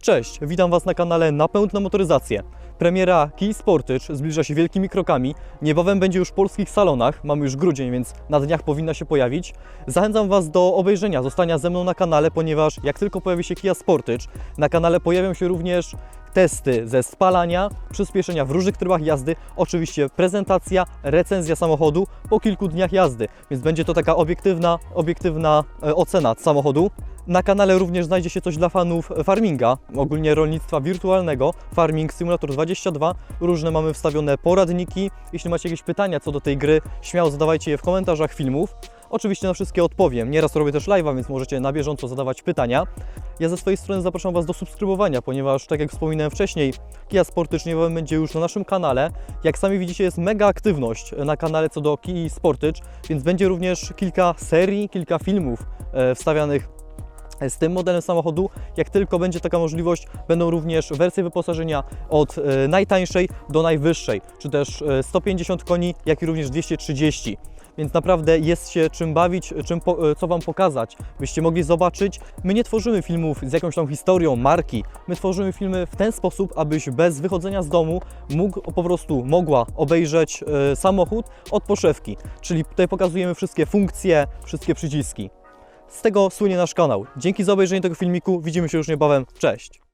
Cześć, witam Was na kanale Na Pełną Motoryzację. Premiera Kij Sportycz zbliża się wielkimi krokami. Niebawem będzie już w polskich salonach. Mamy już grudzień, więc na dniach powinna się pojawić. Zachęcam Was do obejrzenia, zostania ze mną na kanale, ponieważ jak tylko pojawi się Kia Sportycz, na kanale pojawią się również testy ze spalania, przyspieszenia w różnych trybach jazdy, oczywiście prezentacja, recenzja samochodu po kilku dniach jazdy, więc będzie to taka obiektywna, obiektywna e, ocena samochodu. Na kanale również znajdzie się coś dla fanów farminga, ogólnie rolnictwa wirtualnego, Farming Simulator 22. Różne mamy wstawione poradniki. Jeśli macie jakieś pytania co do tej gry, śmiało zadawajcie je w komentarzach filmów. Oczywiście na wszystkie odpowiem. Nieraz robię też live'a, więc możecie na bieżąco zadawać pytania. Ja ze swojej strony zapraszam Was do subskrybowania, ponieważ tak jak wspominałem wcześniej, Kia Sportycz niebawem będzie już na naszym kanale. Jak sami widzicie, jest mega aktywność na kanale co do Kii Sportycz, więc będzie również kilka serii, kilka filmów e, wstawianych z tym modelem samochodu. Jak tylko będzie taka możliwość, będą również wersje wyposażenia od e, najtańszej do najwyższej, czy też e, 150 koni, jak i również 230. Więc naprawdę jest się czym bawić, czym po, e, co Wam pokazać, byście mogli zobaczyć. My nie tworzymy filmów z jakąś tam historią marki. My tworzymy filmy w ten sposób, abyś bez wychodzenia z domu mógł po prostu, mogła obejrzeć e, samochód od poszewki. Czyli tutaj pokazujemy wszystkie funkcje, wszystkie przyciski. Z tego słynie nasz kanał. Dzięki za obejrzenie tego filmiku. Widzimy się już niebawem. Cześć!